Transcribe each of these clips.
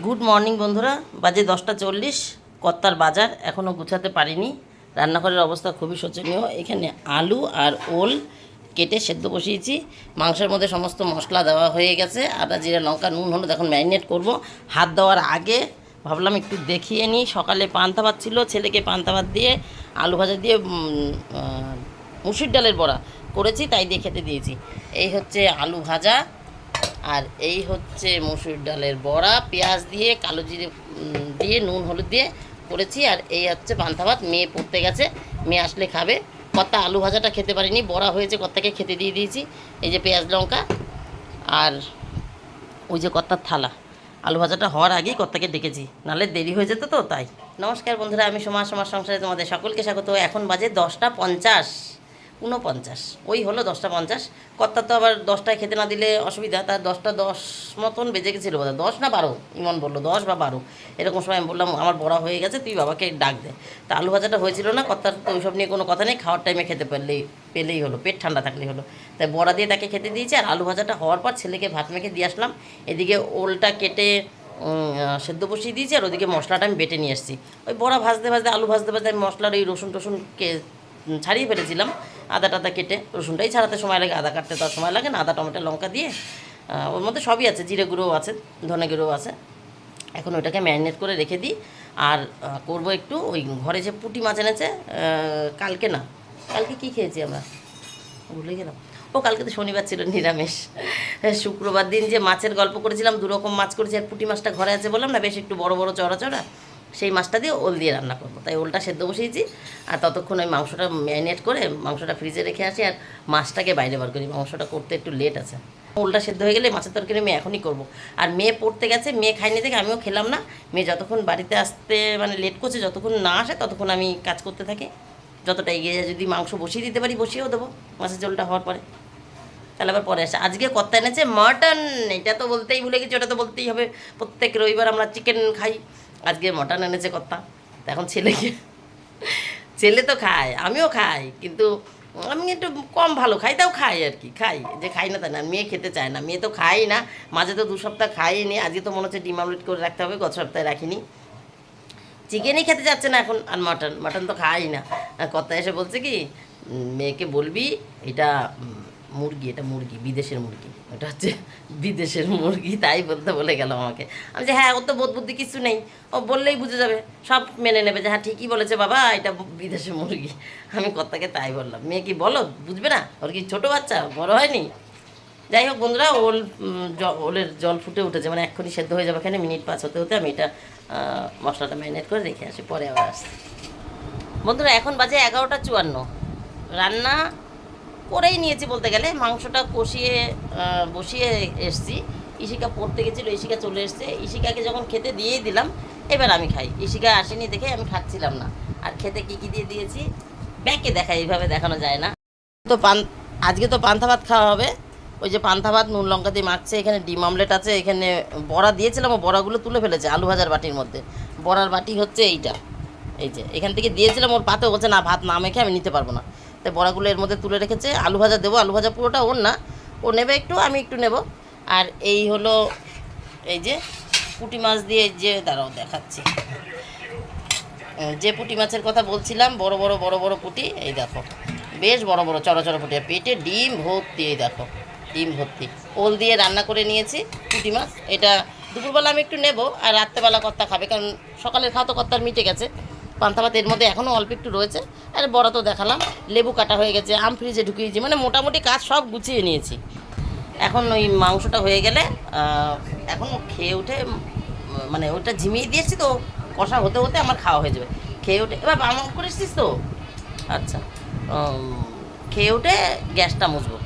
Good morning বন্ধুরা। বাজে দশটা চল্লিশ। কত্তার বাজার এখনও গুছাতে পারিনি। রান্নাঘরের অবস্থা খুবই শোচনীয়। এখানে আলু আর ওল কেটে সেদ্ধ বসিয়েছি। মাংসের মধ্যে সমস্ত মশলা দেওয়া হয়ে গেছে। আদা, জিরা, লঙ্কা, নুন, হলুদ এখন ম্যারিনেট করব। হাত দেওয়ার আগে ভাবলাম একটু দেখিয়ে নিই। সকালে পান্তা ভাত ছিল, ছেলেকে পান্তা ভাত দিয়ে আলু ভাজা দিয়ে মুসুর ডালের বড়া করেছি, তাই দিয়ে খেতে দিয়েছি। এই হচ্ছে আলু ভাজা। আর এই হচ্ছে মসুর ডালের বড়া, পেঁয়াজ দিয়ে, কালো জিরে দিয়ে, নুন, হলুদ দিয়ে করেছি। আর এই হচ্ছে পান্তা ভাত। মেয়ে পড়তে গেছে, মেয়ে আসলে খাবে। কত্তা আলু ভাজাটা খেতে পারিনি, বড়া হয়েছে কত্তাকে খেতে দিয়ে দিয়েছি। এই যে পেঁয়াজ, লঙ্কা আর ওই যে কত্তার থালা। আলু ভাজাটা হওয়ার আগেই কত্তাকে ডেকেছি। নাহলে দেরি হয়ে যেত তো, তাই। নমস্কার বন্ধুরা, আমি সমাজ সমাজ সংসারে তোমাদের সকলকে স্বাগত। এখন বাজে দশটা পঞ্চাশ। ঊনপঞ্চাশ। ওই হলো দশটা পঞ্চাশ। কর্তা তো আবার দশটায় খেতে না দিলে অসুবিধা। তার দশটা দশ মতন বেজে গেছিল বোধহয়। দশ না বারো? ইমন বলল দশ বা বারো। এরকম সময় আমি বললাম আমার বড়া হয়ে গেছে তুই বাবাকে ডাক দে। তা আলু ভাজাটা হয়েছিল না কর্তার তো ওইসব নিয়ে কোনো কথা নেই। খাওয়ার টাইমে খেতে পারলেই পেলেই হলো পেট ঠান্ডা থাকলেই হলো। তাই বড়া দিয়ে তাকে খেতে দিয়েছি আর আলু ভাজাটা হওয়ার পর ছেলেকে ভাত মেখে দিয়ে আসলাম। এদিকে ওলটা কেটে সেদ্ধ বসিয়ে দিয়েছি আর ওদিকে মশলাটা আমি বেটে নিয়ে এসেছি ওই বড়া ভাজতে ভাজতে আলু ভাজতে ভাজতে আমি মশলার ওই রসুন টসুনকে উম, ছাড়িয়ে ফেলেছিলাম। আদা টাদা কেটে রসুনটাই ছাড়াতে সময় লাগে আদা কাটতে তার সময় লাগে না আদা টমেটো লঙ্কা দিয়ে ওর মধ্যে সবই আছে জিরে গুঁড়োও আছে ধনে গুঁড়োও আছে। এখন ওইটাকে ম্যারিনেট করে রেখে দিই আর করব একটু ওই ঘরে যে পুঁটি মাছ এনেছে কালকে না কালকে কি খেয়েছি আমরা? ভুলে গেলাম। ও কালকে তো শনিবার ছিল নিরামিষ। হ্যাঁ, শুক্রবার দিন যে মাছের গল্প করেছিলাম দু রকম মাছ করেছি আর পুঁটি মাছটা ঘরে আছে বললাম না বেশ একটু বড় বড় চড়া চড়া সেই মাছটা দিয়ে ওল দিয়ে রান্না করব। তাই ওলটা সেদ্ধ বসিয়েছি, আর ততক্ষণ ওই মাংসটা ম্যারিনেট করে মাংসটা ফ্রিজে রেখে আসি, আর মাছটাকে বাইরে বার করি। মাংসটা করতে একটু লেট আছে। ওলটা সেদ্ধ হয়ে গেলে মাছের তরকারি মেয়ে এখনই করব। আর মেয়ে পড়তে গেছে, মেয়ে খাইনি দেখে আমিও খেলাম না। মেয়ে যতক্ষণ বাড়িতে আসতে মানে লেট করছে, যতক্ষণ না আসে ততক্ষণ আমি কাজ করতে থাকি। যতটা এগিয়ে যায়, যদি মাংস বসিয়ে দিতে পারি, বসিয়েও দেবো মাছের ঝোলটা হওয়ার পরে। তাহলে আবার পরে আসে। আজকে কর্তা এনেছে মাটন এটা তো বলতেই ভুলে গেছি, ওটা তো বলতেই হবে। প্রত্যেক রবিবার আমরা চিকেন খাই। আজকে মটন এনেছে কর্তা। এখন ছেলেকে। ছেলে তো খায়, আমিও খাই, কিন্তু আমি একটু কম ভালো খাই, তাও খাই আর কি, খাই। যে খাই না তাই না, মেয়ে খেতে চায় না, মেয়ে তো খাই না, মাঝে তো দু সপ্তাহ খাইনি, আজকে তো মনে হচ্ছে ডিম আমলেট করে রাখতে হবে, গত সপ্তাহে রাখিনি। চিকেনই খেতে যাচ্ছে না এখন, আর মাটন মাটন তো খাই না। কথা এসে বলছে কি মেয়েকে বলবি, এটা মুরগি, এটা মুরগি, বিদেশের মুরগি। ওটা হচ্ছে বিদেশের মুরগি, তাই বলতে বলে গেল আমাকে। আমি যে হ্যাঁ ওর তো বোধ বুদ্ধি কিছু নেই। ও বললেই বুঝে যাবে। সব মেনে নেবে যে হ্যাঁ ঠিকই বলেছে বাবা, এটা বিদেশের মুরগি। আমি কর্তাকে তাই বললাম। মেয়ে কি, বলো? বুঝবে না? ওর কি ছোটো বাচ্চা? বড় হয়নি? যাই হোক বন্ধুরা, ওল ওলের জল ফুটে উঠেছে। মানে এক্ষুনি সেদ্ধ হয়ে যাবে এখানে। মিনিট পাঁচ হতে হতে আমি এটা মশলাটা ম্যারিনেট করে রেখে আসি। পরে আবার আসছি। বন্ধুরা, এখন বাজে এগারোটা চুয়ান্ন। রান্না করেই নিয়েছি বলতে গেলে। মাংসটা কষিয়ে বসিয়ে এসছি। ইশিকা পড়তে গেছিল ইশিকা চলে এসছে। ইশিকাকে যখন খেতে দিয়েই দিলাম, এবার আমি খাই। ইশিকা আসেনি দেখে আমি খাচ্ছিলাম না। আর খেতে কী কী দিয়ে দিয়েছি? ব্যাকে দেখা এইভাবে দেখানো যায় না। তো পান, আজকে তো পান্থা ভাত খাওয়া হবে। ওই যে পান্থা ভাত, নুন লঙ্কা দিয়ে মাখছে, এখানে ডিম আমলেট আছে, এখানে বড়া দিয়েছিলাম, ও বড়াগুলো তুলে ফেলেছে, আলু ভাজার বাটির মধ্যে। বড়ার বাটি হচ্ছে এইটা। এই যে, এখান থেকে দিয়েছিলাম, ওর পাতে বলছে না, ভাত না মেখে আমি নিতে পারব না। তাই বড়াগুলো এর মধ্যে তুলে রেখেছে। আলু ভাজা দেবো, আলু ভাজা পুরোটা ওর না। ও নেবে একটু, আমি একটু নেব। আর এই হলো এই যে পুঁটি মাছ দিয়ে যে, দাঁড়াও দেখাচ্ছি। যে পুঁটি মাছের কথা বলছিলাম, বড় বড় বড় বড় পুঁটি, এই দেখো। বেশ বড় বড়, চড়া চড়া পুঁটি। পেটে ডিম ভর্তি, এই দেখো, ডিম ভর্তি। ওল দিয়ে রান্না করে নিয়েছি পুঁটি মাছ। এটা দুপুরবেলা আমি একটু নেব, আর রাত্রেবেলা কর্তা খাবে, কারণ সকালের খাওয়া তো কর্তার মিটে গেছে। পান্তা ভাত এর মধ্যে এখনও অল্প একটু রয়েছে। আর বড় তো দেখালাম, লেবু কাটা হয়ে গেছে, আম ফ্রিজে ঢুকিয়েছি মানে মোটামুটি কাজ সব গুছিয়ে নিয়েছি। এখন ওই মাংসটা হয়ে গেলে এখন খেয়ে উঠে মানে ওটা ঝিমিয়ে দিয়েছি তো, কষা হতে হতে আমার খাওয়া হয়ে যাবে। খেয়ে উঠে, এবার বামন করেছিস তো? আচ্ছা খেয়ে উঠে গ্যাসটা মুছবো।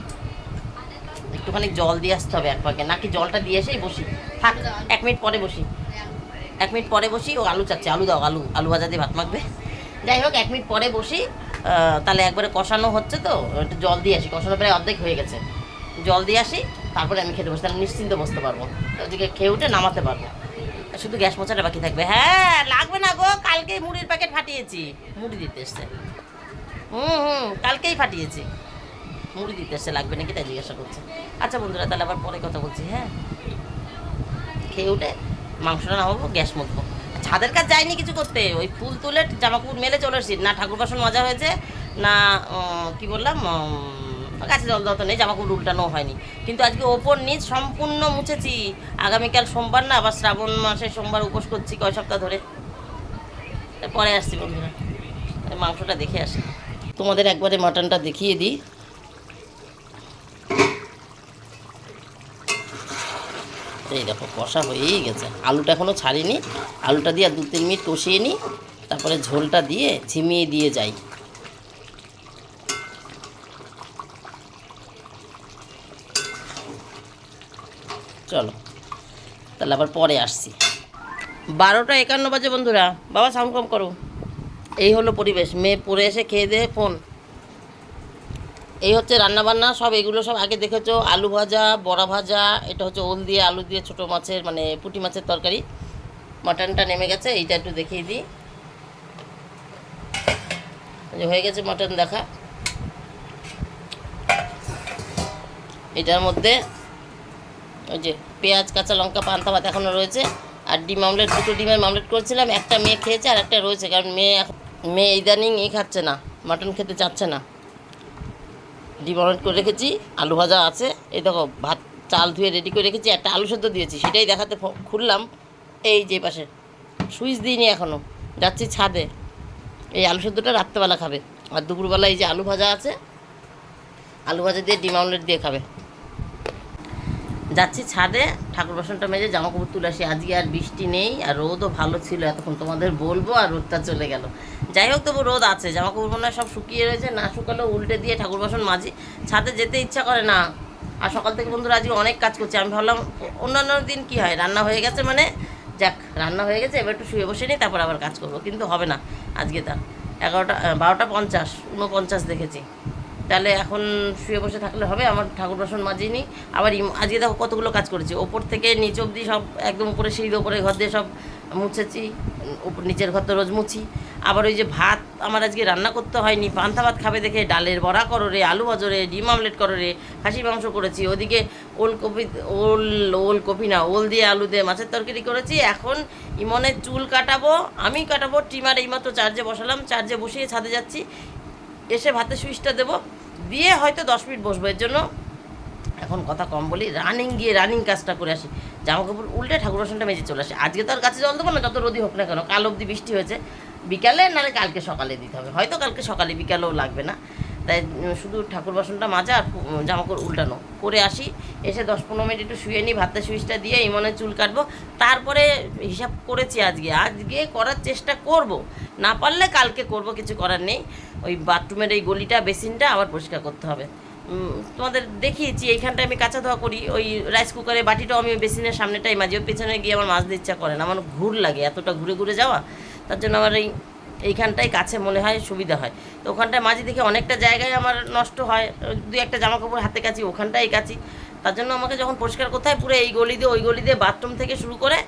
একটুখানি জল দিয়ে আসতে হবে এক পাকে নাকি জলটা দিয়ে এসেই বসি। থাক, এক মিনিট পরে বসি। এক মিনিট পরে বসি, ও আলু চাচ্ছে, আলু দাও, আলু আলু ভাজা দিয়ে ভাত মাখবে। যাই হোক, এক মিনিট পরে বসি তাহলে একবারে কষানো হচ্ছে তো, একটু জল দিয়ে আসি, কষানো প্রায় অর্ধেক হয়ে গেছে। জল দিয়ে আসি, তারপরে আমি খেতে বসি, তাহলে নিশ্চিন্ত বসতে পারব। ওদিকে খেয়ে উঠে নামাতে পারব। শুধু গ্যাস মোছাটা বাকি থাকবে। হ্যাঁ লাগবে না গো কালকে মুড়ির প্যাকেট ফাটিয়েছি। মুড়ি দিতে এসছে। হুম হুম, কালকেই ফাটিয়েছি। মুড়ি দিতে এসছে, লাগবে নাকি তাই জিজ্ঞাসা করছে। আচ্ছা বন্ধুরা, তাহলে আবার পরে কথা বলছি হ্যাঁ? খেয়ে উঠে মাংসটা নামাবো গ্যাস মুখবো। ছাদের কাজ যায়নি কিছু করতে। ওই ফুল তুলে জামা কাপড় মেলে চলে এসেছি না ঠাকুর বাসন মজা হয়েছে, না কি বললাম গাছে জল দেওয়া তো নেই জামা কাপড় উল্টানো হয়নি। কিন্তু আজকে ওপর নিচ সম্পূর্ণ মুছেছি। আগামীকাল সোমবার না, আবার শ্রাবণ মাসে সোমবার উপোস করছি কয় সপ্তাহ ধরে। পরে আসছি বন্ধুরা। মাংসটা দেখে আসি। তোমাদের একবারে মাটনটা দেখিয়ে দিই। এই দেখো, কষা হয়েই গেছে। আলুটা এখনও ছাড়িনি। আলুটা দিয়ে দু তিন মিনিট কষিয়ে নিই তারপরে ঝোলটা দিয়ে ঝিমিয়ে দিয়ে যাই। চলো, তাহলে আবার পরে আসছি। বারোটা একান্ন বাজে বন্ধুরা। বাবা সাউন্ড কম করো। এই হলো পরিবেশ। মেয়ে পড়ে এসে খেয়ে দিয়ে ফোন। এই হচ্ছে রান্নাবান্না, সব এগুলো সব আগে দেখেছ, আলু ভাজা, বড়া ভাজা, এটা হচ্ছে ওল দিয়ে আলু দিয়ে ছোটো মাছের মানে পুঁটি মাছের তরকারি। মাটনটা নেমে গেছে, এইটা একটু দেখিয়ে দিই। হয়ে গেছে মাটন দেখা। এটার মধ্যে ওই যে পেঁয়াজ, কাঁচা লঙ্কা, পান্তা ভাত এখনও রয়েছে। আর ডিম আমলেট, দুটো ডিমের আমলেট করেছিলাম, একটা মেয়ে খেয়েছে আর একটা রয়েছে, কারণ মেয়ে মেয়ে ইদানিং এই খাচ্ছে না, মাটন খেতে চাচ্ছে না। ডিম আমলেট করে রেখেছি, আলু ভাজা আছে, এই দেখো ভাত, চাল ধুয়ে রেডি করে রেখেছি, একটা আলু সেদ্ধ দিয়েছি, সেটাই দেখাতে খুললাম, এই যে পাশে, সুইচ দিইনি এখনও যাচ্ছি ছাদে, এই আলু সেদ্ধটা রাত্রেবেলা খাবে, আর দুপুরবেলা এই যে আলু ভাজা আছে, আলু ভাজা দিয়ে ডিম আমলেট দিয়ে খাবে। যাচ্ছি ছাদে, ঠাকুর বাসনটা মেজে জামা কাপড় তুলে আসি, আজকে আর বৃষ্টি নেই, আর রোদও ভালো ছিল, এতক্ষণ তোমাদের বলব, আর রোদটা চলে গেল। যাই হোক তবু রোদ আছে জামা কাপড় সব শুকিয়ে রয়েছে, না শুকালেও উল্টে দিয়ে ঠাকুর বাসন মাজি ছাদে যেতে ইচ্ছা করে না। আর সকাল থেকে বন্ধুরা, আজকে অনেক কাজ করছি। আমি ভাবলাম, অন্যান্য দিন কি হয়? রান্না হয়ে গেছে মানে যাক, রান্না হয়ে গেছে, এবার একটু শুয়ে বসে নিই, তারপর আবার কাজ করব। কিন্তু হবে না আজকে তা। এগারোটা বারোটা পঞ্চাশ উনপঞ্চাশ দেখেছি। তাহলে এখন শুয়ে বসে থাকলে হবে, আমার ঠাকুর বাসন মাজিনি আবার আজকে দেখো কতগুলো কাজ করেছি। ওপর থেকে নিচ অবধি সব একদম উপরে সিঁড়ি ওপরে ঘর দিয়ে সব মুছেছি নিচের ঘর তো রোজ মুছি। আবার ওই যে ভাত আমার আজকে রান্না করতে হয়নি, পান্তা ভাত খাবে দেখে ডালের বড়া করো রে, আলু ভাজো রে, ডিম আমলেট করো রে খাসি মাংস করেছি, ওদিকে ওল কপি ওল ওল কপি না, ওল দিয়ে আলু দিয়ে মাছের তরকারি করেছি, এখন ইমনের চুল কাটাবো, আমি কাটাবো ট্রিমার এইমাত্র চার্জে বসালাম, চার্জে বসিয়ে ছাদে যাচ্ছি, এসে ভাতের সুইচটা দেবো, দিয়ে হয়তো দশ মিনিট বসবো, এর জন্য এখন কথা কম বলি রানিং গিয়ে রানিং কাজটা করে আসি জামা কাপড় উল্টে ঠাকুর বাসনটা মেজে চলে আসে, আজকে তো আর গাছে জল দেবো না, যত রোদি হোক না কেন, কাল অবধি বৃষ্টি হয়েছে বিকালে নাহলে কালকে সকালে দিতে হবে। হয়তো কালকে সকালে বিকালেও লাগবে না। তাই শুধু ঠাকুর বাসনটা মাজা আর উম, জামা কাপড় উল্টানো। করে আসি এসে দশ পনেরো মিনিট একটু শুয়ে নিই ভাতটা সুইচটা দিয়ে ইমনের চুল কাটবো। তারপরে হিসাব করেছি আজকে। আজকে করার চেষ্টা করব। না পারলে কালকে করব কিছু করার নেই। ওই বাথরুমের এই গলিটা বেসিনটা আবার পরিষ্কার করতে হবে। তোমাদের দেখিয়েছি এইখানটায় আমি কাঁচা ধোয়া করি। ওই রাইস কুকারে বাটিটাও আমি বেসিনের সামনেটাই মাঝি পেছনে গিয়ে আমার মাছ দিতে ইচ্ছা করে না। আমার ঘুর লাগে এতটা ঘুরে ঘুরে যাওয়া। তার জন্য আমার এই এইখানটাই কাছে মনে হয়, সুবিধা হয়। তো ওখানটায় মাঝে দেখে অনেকটা জায়গায় আমার নষ্ট হয়। দুই একটা জামা কাপড় হাতে কাছি, ওখানটাই কাছি। তার জন্য আমাকে যখন পরিষ্কার করতে হয়, পুরো এই গলি দিয়ে, ওই গলি দিয়ে বাথরুম থেকে শুরু করে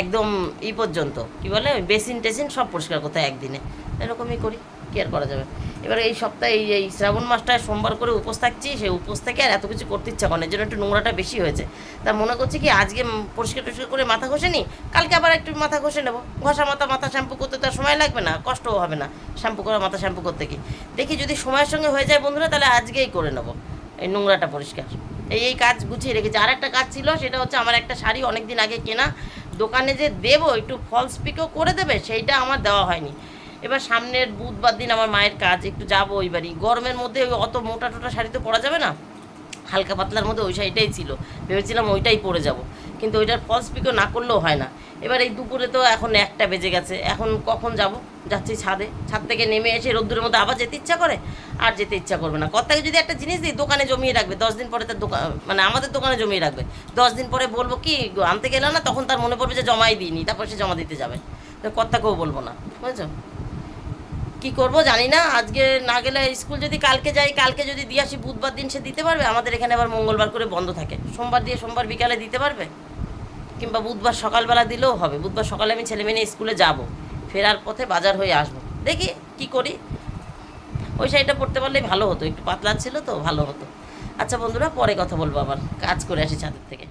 একদম এই পর্যন্ত। কি বলে? বেসিন টেসিন সব পরিষ্কার করতে হয় একদিনে। এরকমই করি কেয়ার করা যাবে? এবার এই সপ্তাহে এই এই শ্রাবণ মাসটায় সোমবার করে উপোস থাকছি, সেই উপোস থেকে আর এত কিছু করতে ইচ্ছা করে জন্য একটু নোংরাটা বেশি হয়েছে। তা মনে করছি কি, আজকে পরিষ্কার টরিষ্কার করে মাথা ঘষে নিই কালকে আবার একটু মাথা ঘষে নেব। ঘষা মাথা মাথা শ্যাম্পু করতে তো সময় লাগবে না, কষ্টও হবে না শ্যাম্পু করা, মাথা শ্যাম্পু করতে কি দেখি যদি সময়ের সঙ্গে হয়ে যায় বন্ধুরা, তাহলে আজকেই করে নেব। এই নোংরাটা পরিষ্কার। এই এই কাজ গুছিয়ে রেখেছি। আর একটা কাজ ছিল, সেটা হচ্ছে আমার একটা শাড়ি অনেক দিন আগে কেনা। দোকানে যে দেবো, একটু ফলস পিকও করে দেবে, সেইটা আমার দেওয়া হয়নি। এবার সামনের বুধবার দিন আমার মায়ের কাজ, একটু যাব ওই বাড়ি। গরমের মধ্যে অত মোটা টোটা শাড়ি তো পরা যাবে না? হালকা পাতলার মধ্যে ওই শাড়িটাই ছিল। ভেবেছিলাম ওইটাই পরে যাব। কিন্তু ওইটার ফলস পিকও না করলেও হয় না। এবার এই দুপুরে তো এখন একটা বেজে গেছে। এখন কখন যাব? যাচ্ছি ছাদে। ছাদ থেকে নেমে এসে রোদ্দুরের মধ্যে আবার যেতে ইচ্ছা করে? আর যেতে ইচ্ছা করবে না। কর্তাকে যদি একটা জিনিস দিই, দোকানে জমিয়ে রাখবে। দশ দিন পরে তার দোকান মানে আমাদের দোকানে জমিয়ে রাখবে। দশ দিন পরে বলব কি, আনতে গেলে না, তখন তার মনে পড়বে যে জমাই দিইনি। তারপর সে জমা দিতে যাবে। তো কর্তাকেও বলব না। বুঝেছ? কি করব জানি না। আজকে না গেলে স্কুল যদি কালকে যাই, কালকে যদি দিয়ে আসি, বুধবার দিন সে দিতে পারবে? আমাদের এখানে আবার মঙ্গলবার করে বন্ধ থাকে। সোমবার দিয়ে সোমবার বিকালে দিতে পারবে? কিংবা বুধবার সকালবেলা দিলেও হবে। বুধবার সকালে আমি ছেলে মেয়ে স্কুলে যাব। ফেরার পথে বাজার হয়ে আসব। দেখি কি করি। ওই শাড়িটা পরতে পারলেই ভালো হতো। একটু পাতলা ছিল তো, ভালো হতো। আচ্ছা বন্ধুরা, পরে কথা বলব আবার। কাজ করে আসি ছাদের থেকে।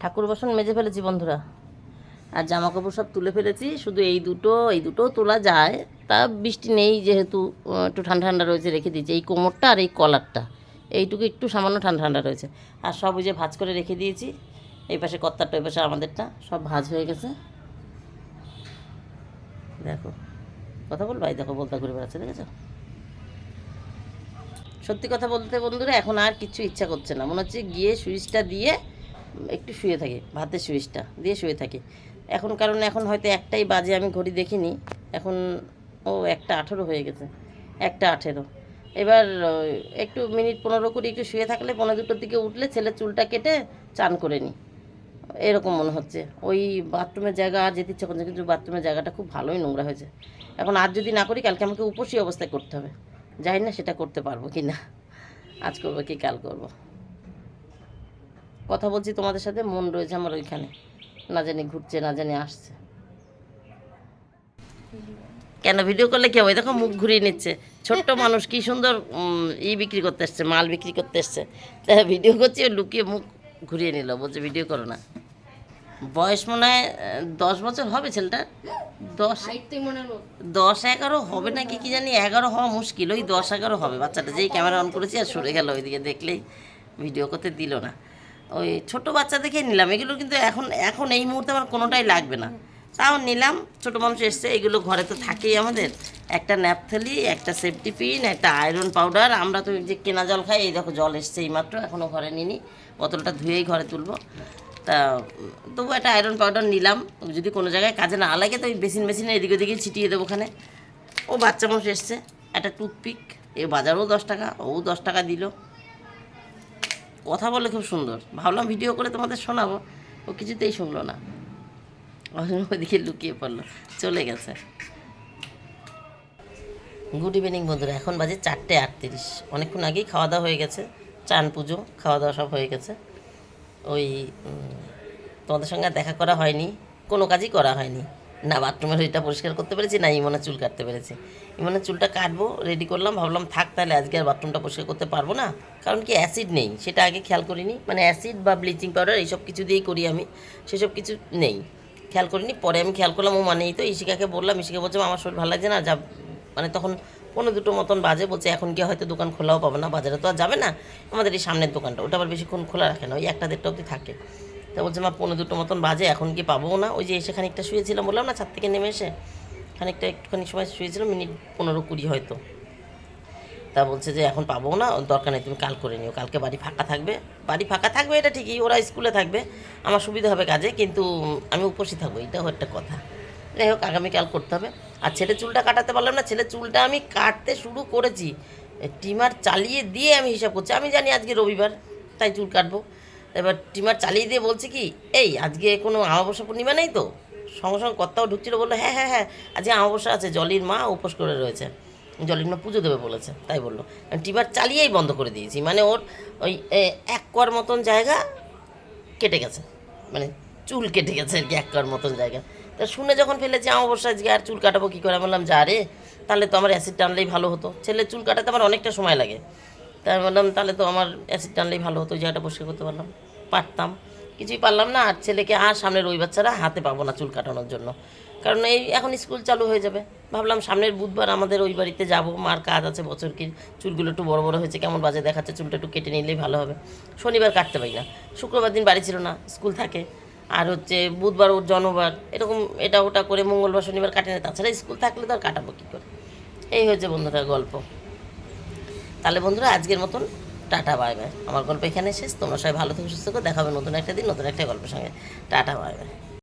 ঠাকুর বাসন মেজে ফেলেছি বন্ধুরা। আর জামা কাপড় সব তুলে ফেলেছি। শুধু এই দুটো এই দুটো তোলা যায়। তা বৃষ্টি নেই যেহেতু একটু ঠান্ডা ঠান্ডা রয়েছে রেখে দিয়েছি। এই কোমরটা আর এই কলারটা, এইটুকু একটু সামান্য ঠান্ডা ঠান্ডা রয়েছে। আর সব ওই যে ভাজ করে রেখে দিয়েছি, এই পাশে কত্তারটা ওই পাশে আমাদেরটা, সব ভাজ হয়ে গেছে। দেখো, কথা বলব? এই দেখো, বলতা ঘুরে বেড়াচ্ছে, দেখেছ? সত্যি কথা বলতে বন্ধুরা, এখন আর কিছু ইচ্ছা করছে না। মনে হচ্ছে গিয়ে সুইচটা দিয়ে একটু শুয়ে থাকি, ভাতের সুইচটা দিয়ে শুয়ে থাকি। এখন কারণ, এখন হয়তো একটাই বাজে, আমি ঘড়ি দেখিনি। এখন ও একটা আঠেরো হয়ে গেছে, একটা আঠেরো। এবার একটু মিনিট পনেরো করে একটু শুয়ে থাকলে পনেরো দুটোর দিকে উঠলে ছেলের চুলটা কেটে চান করে নিই এরকম মনে হচ্ছে। ওই বাথরুমের জায়গা আর যেতে ইচ্ছে করছে কিন্তু বাথরুমের জায়গাটা খুব ভালোই নোংরা হয়েছে। এখন আর যদি না করি, কালকে আমাকে উপসী অবস্থায় করতে হবে। জানি না সেটা করতে পারব কি না। আজ করব কি, কাল করব। কথা বলছি তোমাদের সাথে, মন রয়েছে আমার ওইখানে। না জানি ঘুরছে, না জানি আসছে। কেন? ভিডিও করলে কি হবে? দেখো মুখ ঘুরিয়ে নিচ্ছে। ছোট্ট মানুষ কি সুন্দর ই বিক্রি করতে এসছে, মাল বিক্রি করতে এসছে। তা ভিডিও করছি লুকিয়ে মুখ ঘুরিয়ে নিল। বলছে ভিডিও করো না। বয়স মনে হয় দশ বছর হবে ছেলেটা? দশ দশ এগারো হবে না কি জানি? এগারো হওয়া মুশকিল। ওই দশ এগারো হবে। বাচ্চাটা যেই ক্যামেরা অন করেছি, আর সরে গেল ওইদিকে দেখলেই ভিডিও করতে দিল না। ওই ছোট বাচ্চা দেখে নিলাম। এগুলো কিন্তু এখন এখন এই মুহূর্তে আমার কোনোটাই লাগবে না। তাও নিলাম। ছোট মানুষ এসছে। এগুলো ঘরে তো থাকেই আমাদের। একটা ন্যাপথলি, একটা সেফটি পিন, একটা আয়রন পাউডার। আমরা তো যে কেনা জল খাই, এই দেখো জল এসছে এইমাত্র এখনও ঘরে নিনি বোতলটা ধুয়েই ঘরে তুলবো। তা, তবু একটা আয়রন পাউডার নিলাম। যদি কোনো জায়গায় কাজে না লাগে, তো ওই বেসিন মেশিনে এদিক ওদিকে ছিটিয়ে দেবো ওখানে। ও বাচ্চা মানুষ এসছে। একটা টুথপিক। এ বাজারও দশ টাকা, ও দশ টাকা দিল। কথা বলে খুব সুন্দর। ভাবলাম ভিডিও করে তোমাদের শোনাবো। ও কিছুতেই শুনলো না। ওদিকে লুকিয়ে পড়ল, চলে গেছে। গুড ইভিনিং বন্ধুরা, এখন বাজে চারটে আটত্রিশ। অনেকক্ষণ আগেই খাওয়া দাওয়া হয়ে গেছে, চান পুজো, খাওয়া দাওয়া সব হয়ে গেছে। ওই তোমাদের সঙ্গে দেখা করা হয়নি, কোনো কাজই করা হয়নি। না বাথরুমের ওইটা পরিষ্কার করতে পেরেছি, না ইমনের চুল কাটতে পেরেছি। ইমনের চুলটা কাটবো রেডি করলাম, ভাবলাম থাক তাহলে আজকে আর বাথরুমটা পরিষ্কার করতে পারব না, কারণ কি অ্যাসিড নেই, সেটা আগে খেয়াল করিনি। মানে অ্যাসিড বা ব্লিচিং পাউডার এইসব কিছু দিয়েই করি আমি, সেসব কিছু নেই। খেয়াল করিনি, পরে আমি খেয়াল করলাম, ও মানেই তো ইশিকাকে বললাম ইশিকা বলছে, আমার শরীর ভালো লাগছে না, যা মানে তখন পনেরো দুটো মতন বাজে, বলছে, এখন কি হয়তো দোকান খোলাও পাবে না, বাজারে তো আর যাবে না, আমাদের এই সামনের দোকানটা। ওটা আবার বেশিক্ষণ খোলা রাখে না, ওই একটা দেড়টা অবধি থাকে। তা বলছে, মা, পনেরো দুটো মতন বাজে, এখন কি পাবো না। ওই যে এসে খানিকটা শুয়েছিলাম, বললাম, না, ছাদ থেকে নেমে এসে খানিকটা একটুখানি সময় শুয়েছিলাম, মিনিট পনেরো কুড়ি হয়তো। তা বলছে যে, এখন পাবো না, দরকার নেই, তুমি কাল করে নিও, কালকে বাড়ি ফাঁকা থাকবে। বাড়ি ফাঁকা থাকবে এটা ঠিকই, ওরা স্কুলে থাকবে, আমার সুবিধা হবে কাজে, কিন্তু আমি উপসী থাকব এটাও একটা কথা। যাই হোক, আগামীকাল করতে হবে। আর ছেলে চুলটা কাটাতে পারলাম না ছেলে চুলটা আমি কাটতে শুরু করেছি। টিমার চালিয়ে দিয়ে আমি হিসাব করছি, আমি জানি আজকে রবিবার, তাই চুল কাটবো। এবার টিমার চালিয়ে দিয়ে বলছে কি, এই, আজকে কোনো আমাবস্যা পূর্ণিমা নেই তো? সঙ্গে সঙ্গে কর্তাও ঢুকছিল, বলল হ্যাঁ হ্যাঁ হ্যাঁ আজকে আমাবস্যা আছে, জলির মা উপোস করে রয়েছে। জলির মা পুজো দেবে বলেছে, তাই বলল। টিমার চালিয়েই বন্ধ করে দিয়েছি মানে ওর ওই এক কোয়ার মতন জায়গা কেটে গেছে মানে চুল কেটে গেছে আর কি এক কোয়ার মতন জায়গা। তা শুনে যখন ফেলেছি আমাবস্যা আজকে আর চুল কাটাবো কী করে? বললাম, যা রে, তাহলে তো আমার অ্যাসিড টানলেই ভালো হতো। ছেলে চুল কাটাতে আমার অনেকটা সময় লাগে। তাই বললাম, তাহলে তো আমার অ্যাসিড টানলেই ভালো হতো জায়গাটা পরিষ্কার করতে পারলাম। পারতাম, কিছুই পারলাম না, আর ছেলেকে আর সামনের ওই বাচ্চারা হাতে পাবো না চুল কাটানোর জন্য। কারণ এই এখন স্কুল চালু হয়ে যাবে। ভাবলাম সামনের বুধবার আমাদের ওই বাড়িতে যাব। মার কাজ আছে বছর কি চুলগুলো একটু বড় বড় হয়েছে, কেমন বাজে দেখাচ্ছে, চুলটা একটু কেটে নিলেই ভালো হবে। শনিবার কাটতে পারি না। শুক্রবার দিন বাড়ি ছিল না, স্কুল থাকে। আর হচ্ছে বুধবার ওর জন্মবার, এরকম এটা ওটা করে মঙ্গলবার, শনিবার কাটে না। তাছাড়া স্কুল থাকলে তো আর কাটাবো কী করে? এই হয়েছে বন্ধুরা গল্প। তাহলে বন্ধুরা, আজকের মতন টাটা, বাই বাই। আমার গল্প এখানে শেষ। তোমরা সবাই ভালো থেকে, সুস্থ করে দেখাবে নতুন একটা দিন, নতুন একটা গল্পের সঙ্গে। Tata, bye bye.